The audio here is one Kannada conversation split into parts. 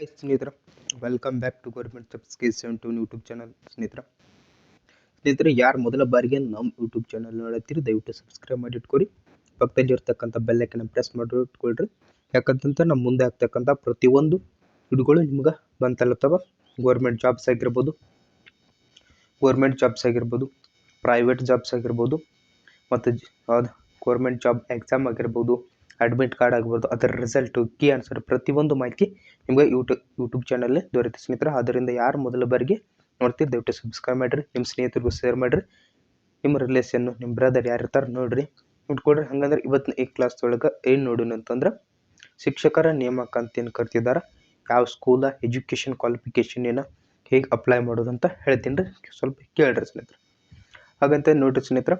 ಹಾಯ್ ಸ್ನೇಹಿತರ. Welcome back to government jobs K seven two YouTube channel ಸ್ನೇಹಿತರ, ಸ್ನೇಹಿತರೆ, ಯಾರು ಮೊದಲ ಬಾರಿಗೆ ನಮ್ಮ ಯೂಟ್ಯೂಬ್ ಚಾನಲ್ ನೋಡತ್ತೀರಿ, ದಯವಿಟ್ಟು ಸಬ್ಸ್ಕ್ರೈಬ್ ಮಾಡಿ ಇಟ್ಕೊರಿ. ಪಕ್ಕದಲ್ಲಿ ಇರ್ತಕ್ಕಂಥ ಬೆಲ್ಲೈಕನ್ನ ಪ್ರೆಸ್ ಮಾಡಿ ಇಟ್ಕೊಳ್ರಿ. ಯಾಕಂತಂದ್ರೆ ನಮ್ಮ ಮುಂದೆ ಆಗ್ತಕ್ಕಂಥ ಪ್ರತಿಯೊಂದು ಇಡುಗಳು ನಿಮ್ಗೆ ಬಂತಲ್ಲತ್ತವ. ಗೌರ್ಮೆಂಟ್ ಜಾಬ್ಸ್ ಆಗಿರ್ಬೋದು ಗೌರ್ಮೆಂಟ್ ಜಾಬ್ಸ್ ಆಗಿರ್ಬೋದು ಪ್ರೈವೇಟ್ ಜಾಬ್ಸ್ ಆಗಿರ್ಬೋದು, ಮತ್ತು ಅದು ಗೌರ್ಮೆಂಟ್ ಜಾಬ್ ಎಕ್ಸಾಮ್ ಆಗಿರ್ಬೋದು ಅಡ್ಮಿಟ್ ಕಾರ್ಡ್ ಆಗ್ಬೋದು, ಅದರ ರಿಸಲ್ಟು ಕೀ ಆನ್ಸರ್ ಪ್ರತಿಯೊಂದು ಮಾಹಿತಿ ನಿಮಗೆ ಯೂಟ್ಯೂಬ್ ಯೂಟ್ಯೂಬ್ ಚಾನಲ್ಲೇ ದೊರೆಯುತ್ತೆ. ಸ್ನೇಹಿತರೆ ಅದರಿಂದ ಯಾರು ಮೊದಲ ಬಾರಿಗೆ ನೋಡ್ತೀರಿ, ದಯವಿಟ್ಟು ಸಬ್ಸ್ಕ್ರೈಬ್ ಮಾಡಿರಿ ನಿಮ್ಮ ಸ್ನೇಹಿತರಿಗೂ ಶೇರ್ ಮಾಡಿರಿ, ನಿಮ್ಮ ರಿಲೇಷನ್ನು ನಿಮ್ಮ ಬ್ರದರ್ ಯಾರು ಇರ್ತಾರೆ ನೋಡಿರಿ ನೋಡ್ಕೊಡ್ರಿ ಹಂಗಂದ್ರೆ ಇವತ್ತಿನ ಈ ಕ್ಲಾಸ್ ಒಳಗೆ ಏನು ನೋಡೋಣ ಅಂತಂದ್ರೆ, ಶಿಕ್ಷಕರ ನೇಮಕ ಅಂತ ಏನು ಕರ್ತಿದ್ದಾರೆ ಯಾವ ಸ್ಕೂಲ ಎಜುಕೇಷನ್ ಕ್ವಾಲಿಫಿಕೇಷನ್ ಏನೋ ಹೇಗೆ ಅಪ್ಲೈ ಮಾಡೋದು ಅಂತ ಹೇಳ್ತೀನಿ ಸ್ವಲ್ಪ ಕೇಳ್ರಿ ಸ್ನೇಹಿತರೆ. ಹಾಗಂತ ನೋಡ್ರಿ ಸ್ನೇಹಿತರೆ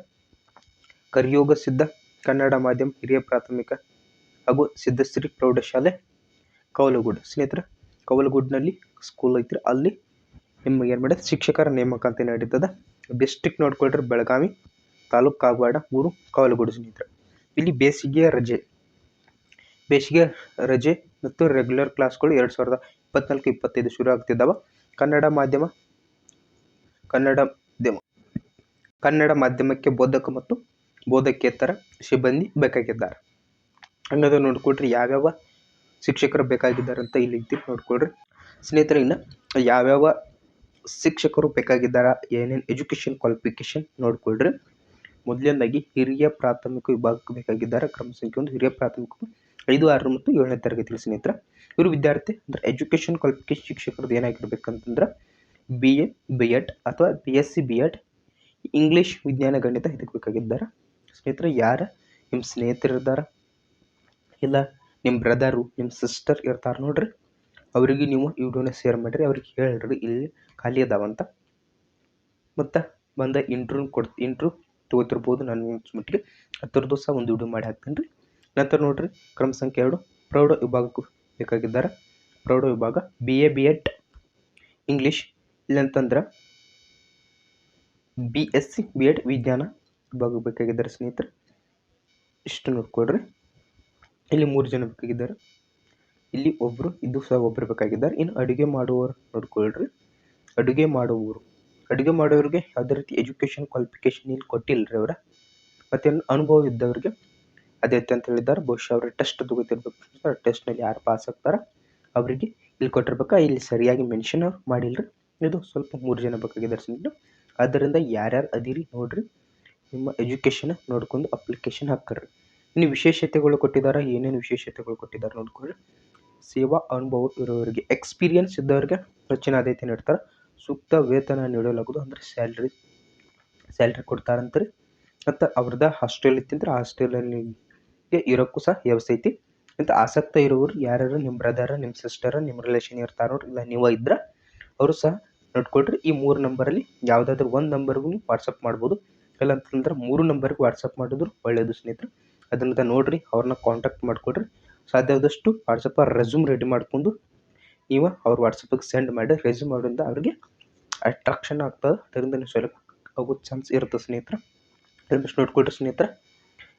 ಕರಿಯೋಗ ಸಿದ್ಧ ಕನ್ನಡ ಮಾಧ್ಯಮ, ಹಿರಿಯ ಪ್ರಾಥಮಿಕ ಹಾಗೂ ಸಿದ್ಧಶ್ರೀ ಪ್ರೌಢಶಾಲೆ, ಕವಲಗುಡ್. ಸ್ನೇಹಿತರೆ, ಕವಲಗುಡ್ನಲ್ಲಿ ಸ್ಕೂಲ್ ಐತ್ರಿ. ಅಲ್ಲಿ ನಿಮಗೆ ಏನು ಮಾಡಿದೆ? ಶಿಕ್ಷಕರ ನೇಮಕ ಅಂತ ನಡೀತದ. ಡಿಸ್ಟಿಕ್ ನೋಡ್ಕೊಳ್ರಿ, ಬೆಳಗಾವಿ ತಾಲೂಕು ಕಾಗವಾಡ, ಊರು ಕವಲಗುಡ್ ಸ್ನೇಹಿತರೆ. ಇಲ್ಲಿ ಬೇಸಿಗೆಯ ರಜೆ. ಬೇಸಿಗೆ ರಜೆ ಮತ್ತು ರೆಗ್ಯುಲರ್ ಕ್ಲಾಸ್ಗಳು ಎರಡು ಸಾವಿರದ ಇಪ್ಪತ್ನಾಲ್ಕು, ಇಪ್ಪತ್ತೈದು ಶುರು ಆಗ್ತಿದ್ದಾವೆ. ಕನ್ನಡ ಮಾಧ್ಯಮ ಕನ್ನಡ ಮಾಧ್ಯಮ, ಕನ್ನಡ ಮಾಧ್ಯಮಕ್ಕೆ ಬೋಧಕ ಮತ್ತು ಬೋಧಕೇತರ ಸಿಬ್ಬಂದಿ ಬೇಕಾಗಿದ್ದಾರೆ. ಹಂಗದ ನೋಡ್ಕೊಳ್ರಿ ಯಾವ್ಯಾವ ಶಿಕ್ಷಕರು ಬೇಕಾಗಿದ್ದಾರೆ ಅಂತ ಇಲ್ಲಿ ಇದ್ದೀರಿ ನೋಡ್ಕೊಳ್ರಿ ಸ್ನೇಹಿತರೆ, ಇನ್ನು ಯಾವ್ಯಾವ ಶಿಕ್ಷಕರು ಬೇಕಾಗಿದ್ದಾರೆ, ಏನೇನು ಎಜುಕೇಷನ್ ಕ್ವಾಲಿಫಿಕೇಶನ್ ನೋಡ್ಕೊಳ್ರಿ ಮೊದಲನೇದಾಗಿ ಹಿರಿಯ ಪ್ರಾಥಮಿಕ ವಿಭಾಗಕ್ಕೆ ಬೇಕಾಗಿದ್ದಾರೆ, ಕ್ರಮ ಸಂಖ್ಯೆ ಒಂದು, ಹಿರಿಯ ಪ್ರಾಥಮಿಕ ಐದು, ಆರು ಮತ್ತು ಏಳನೇ ತರಗತಿ ಸ್ನೇಹಿತರ. ಇವರು ವಿದ್ಯಾರ್ಥಿ ಅಂದರೆ ಎಜುಕೇಷನ್ ಕ್ವಾಲಿಫಿಕೇಶನ್ ಶಿಕ್ಷಕರದ್ದು ಏನಾಗಿರ್ಬೇಕಂತಂದ್ರೆ ಬಿ ಎ ಬಿ ಎಡ್ ಅಥವಾ B S C B Ed English ವಿಜ್ಞಾನ ಗಣಿತ ಇದಕ್ಕೆ ಬೇಕಾಗಿದ್ದಾರೆ. ಸ್ನೇಹಿತರೆ, ಯಾರ ನಿಮ್ಮ ಸ್ನೇಹಿತರಿದ್ದಾರೆ? ಇಲ್ಲ ನಿಮ್ಮ ಬ್ರದರು ನಿಮ್ಮ ಸಿಸ್ಟರ್ ಇರ್ತಾರೆ ನೋಡ್ರಿ. ಅವರಿಗೆ ನೀವು ಈ ವಿಡಿಯೋನ ಶೇರ್ ಮಾಡಿರಿ, ಅವ್ರಿಗೆ ಹೇಳ್ರಿ, ಇಲ್ಲಿ ಖಾಲಿ ಅದಾವಂತ ಮತ್ತು ಬಂದ ಇಂಟ್ರೂ ಕೊಡ್ ಇಂಟ್ರೂ ತೊಗೋತಿರ್ಬೋದು ನನ್ನ ಮಟ್ಟಿಗೆ ಹತ್ತರ ಸಹ ಒಂದು ವಿಡಿಯೋ ಮಾಡಿ ಹಾಕ್ತೀನಿ ರೀ. ನಂತರ ನೋಡಿರಿ, ಕ್ರಮ ಸಂಖ್ಯೆ ಎರಡು, ಪ್ರೌಢ ವಿಭಾಗಕ್ಕೂ ಬೇಕಾಗಿದ್ದಾರೆ. ಪ್ರೌಢ ವಿಭಾಗ B A B Ed English ಇಲ್ಲಂತಂದ್ರೆ B S C B Ed ವಿಜ್ಞಾನ ವಿಭಾಗ ಬೇಕಾಗಿದ್ದಾರೆ ಸ್ನೇಹಿತರೆ. ಇಷ್ಟು ನೋಡ್ಕೊಳ್ರಿ. ಇಲ್ಲಿ ಮೂರು ಜನ ಬೇಕಾಗಿದ್ದಾರೆ. ಇಲ್ಲಿ ಒಬ್ಬರು ಇದು ಸಹ ಒಬ್ಬರು ಬೇಕಾಗಿದ್ದಾರೆ. ಇನ್ನು ಅಡುಗೆ ಮಾಡುವವರು ನೋಡ್ಕೊಳ್ರಿ. ಅಡುಗೆ ಮಾಡುವವರು, ಅಡುಗೆ ಮಾಡೋರಿಗೆ ಯಾವುದೇ ರೀತಿ ಎಜುಕೇಷನ್ ಕ್ವಾಲಿಫಿಕೇಷನ್ ಇಲ್ಲಿ ಕೊಟ್ಟಿಲ್ಲ ರೀ ಅವರ. ಮತ್ತೆ ಅನುಭವ ಇದ್ದವ್ರಿಗೆ ಅದೇ ಅಂತ ಹೇಳಿದ್ದಾರೆ. ಬಹುಶಃ ಅವ್ರ ಟೆಸ್ಟ್ ತಗೋತಿರ್ಬೇಕು ಟೆಸ್ಟ್ನಲ್ಲಿ ಯಾರು ಪಾಸ್ ಆಗ್ತಾರೆ ಅವರಿಗೆ ಇಲ್ಲಿ ಕೊಟ್ಟಿರ್ಬೇಕಾ? ಇಲ್ಲಿ ಸರಿಯಾಗಿ ಮೆನ್ಷನ್ ಅವ್ರು ಮಾಡಿಲ್ಲ ಇದು ಸ್ವಲ್ಪ ಮೂರು ಜನ ಬೇಕಾಗಿದ್ದಾರೆ ಅದರಿಂದ ಆದ್ದರಿಂದ ಯಾರ್ಯಾರು ಅದಿರಿ ನೋಡ್ರಿ. ನಿಮ್ಮ ಎಜುಕೇಷನ್ ನೋಡ್ಕೊಂಡು ಅಪ್ಲಿಕೇಶನ್ ಹಾಕ್ರಿ. ಇನ್ನು ವಿಶೇಷತೆಗಳು ಕೊಟ್ಟಿದ್ದಾರೆ, ಏನೇನು ವಿಶೇಷತೆಗಳು ಕೊಟ್ಟಿದ್ದಾರೆ ನೋಡ್ಕೊಳ್ಳಿ. ಸೇವಾ ಅನುಭವ ಇರೋರಿಗೆ ಎಕ್ಸ್ಪೀರಿಯನ್ಸ್ ಇದ್ದವ್ರಿಗೆ ಹೆಚ್ಚಿನ ಆದ್ಯತೆ ನೀಡ್ತಾರೆ. ಸೂಕ್ತ ವೇತನ ನೀಡಲಾಗುವುದು ಅಂದರೆ ಸ್ಯಾಲ್ರಿ ಸ್ಯಾಲ್ರಿ ಕೊಡ್ತಾರಂತ್ರಿ. ಮತ್ತು ಅವ್ರದ್ದು ಹಾಸ್ಟೆಲ್ ಇತ್ತಂದ್ರೆ ಹಾಸ್ಟೆಲಲ್ಲಿಗೆ ಇರೋಕ್ಕೂ ಸಹ ವ್ಯವಸ್ಥೆ ಐತಿ ಮತ್ತು ಆಸಕ್ತ ಇರೋರು ಯಾರ್ಯಾರು ನಿಮ್ಮ ಬ್ರದರ ನಿಮ್ಮ ಸಿಸ್ಟರ ನಿಮ್ಮ ರಿಲೇಷನ್ ಇರ್ತಾರೆ ಇಲ್ಲ ನೀವು ಇದ್ರೆ, ಅವರು ಸಹ ನೋಡ್ಕೊಳ್ರಿ. ಈ ಮೂರು ನಂಬರಲ್ಲಿ ಯಾವುದಾದ್ರೂ ಒಂದು ನಂಬರ್ಗೂ ವಾಟ್ಸಪ್ ಮಾಡ್ಬೋದು. ಇಲ್ಲ ಅಂತಂದ್ರೆ ಮೂರು ನಂಬರ್ಗೆ ವಾಟ್ಸಪ್ ಮಾಡಿದ್ರು ಒಳ್ಳೆಯದು ಸ್ನೇಹಿತರೆ. ಅದನ್ನ ನೋಡಿರಿ, ಅವ್ರನ್ನ ಕಾಂಟ್ಯಾಕ್ಟ್ ಮಾಡ್ಕೊಡ್ರಿ. ಸಾಧ್ಯವಾದಷ್ಟು ವಾಟ್ಸಪ್ ರೆಸ್ಯೂಮ್ ರೆಡಿ ಮಾಡ್ಕೊಂಡು, ಇವ ಅವ್ರ ವಾಟ್ಸಪ್ಪಿಗೆ ಸೆಂಡ್ ಮಾಡಿ ರೆಸ್ಯೂಮ್ ಮಾಡೋದ್ರಿಂದ ಅವ್ರಿಗೆ ಅಟ್ರಾಕ್ಷನ್ ಆಗ್ತದೆ. ಅದರಿಂದ ನೀವು ಆಗೋ ಚಾನ್ಸ್ ಇರುತ್ತೆ ಸ್ನೇಹಿತರೆ. ಆಲ್ಮೋಸ್ಟ್ ನೋಡ್ಕೊಳ್ರಿ ಸ್ನೇಹಿತರೆ.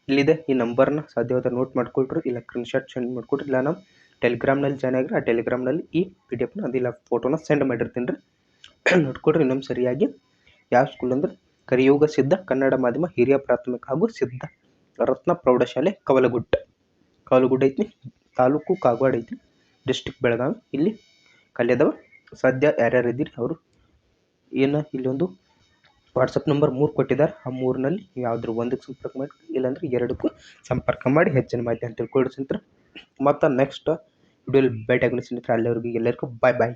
ಇಲ್ಲಿದೆ, ಈ ನಂಬರ್ನ ಸಾಧ್ಯವಾದ ನೋಟ್ ಮಾಡ್ಕೊಳ್ರಿ ಇಲ್ಲ ಸ್ಕ್ರೀನ್ಶಾಟ್ ಸೆಂಡ್ ಮಾಡ್ಕೊಡ್ರಿ. ಇಲ್ಲ ನಮ್ಮ ಟೆಲಿಗ್ರಾಮ್ನಲ್ಲಿ ಜಾಯ್ನ್ ಆಗಿರಿ ಆ ಟೆಲಿಗ್ರಾಮ್ನಲ್ಲಿ ಈ ಪಿ ಡಿ ಎಫ್ನ ಅದಿಲ್ಲ ಫೋಟೋನ ಸೆಂಡ್ ಮಾಡಿರ್ತೀನಿ ರೀ. ನೋಡ್ಕೊಡ್ರಿ ಇನ್ನೊಮ್ಮೆ ಸರಿಯಾಗಿ. ಯಾವ ಸ್ಕೂಲ್ ಅಂದ್ರೆ ಕರಿಯೋಗ ಸಿದ್ಧ ಕನ್ನಡ ಮಾಧ್ಯಮ ಹಿರಿಯ ಪ್ರಾಥಮಿಕ ಹಾಗೂ ಸಿದ್ಧ. ರತ್ನ ಪ್ರೌಢಶಾಲೆ ಕವಲಗುಡ್ಡ. ಕವಲಗುಡ್ಡ ಐತಿ, ತಾಲೂಕು ಕಾಗವಾಡ ಐತಿ ಡಿಸ್ಟಿಕ್ ಬೆಳಗಾವಿ. ಇಲ್ಲಿ ಕಲಿಯದವ ಸದ್ಯ ಯಾರ್ಯಾರು ಇದ್ದೀರಿ ಅವರು? ಏನು ಇಲ್ಲೊಂದು ವಾಟ್ಸಪ್ ನಂಬರ್ ಮೂರು ಕೊಟ್ಟಿದ್ದಾರೆ ಆ ಮೂರಿನಲ್ಲಿ ಯಾವ್ದ್ರ ಒಂದಕ್ಕೆ ಸಂಪರ್ಕ ಮಾಡಿ, ಇಲ್ಲಾಂದ್ರೆ ಎರಡಕ್ಕೂ ಸಂಪರ್ಕ ಮಾಡಿ ಹೆಚ್ಚಿನ ಮಾಹಿತಿ ಅಂತ ತಿಳ್ಕೊಳ್ಳಿ ಸ್ನೇಹಿತರೆ. ಮತ್ತು ನೆಕ್ಸ್ಟ್ ವಿಡಿಯೋಲಿ ಭೇಟಿ ಸ್ನೇಹಿತರೆ. ಅಲ್ಲಿವರೆಗೂ ಎಲ್ಲರಿಗೂ ಬಾಯ್ ಬಾಯ್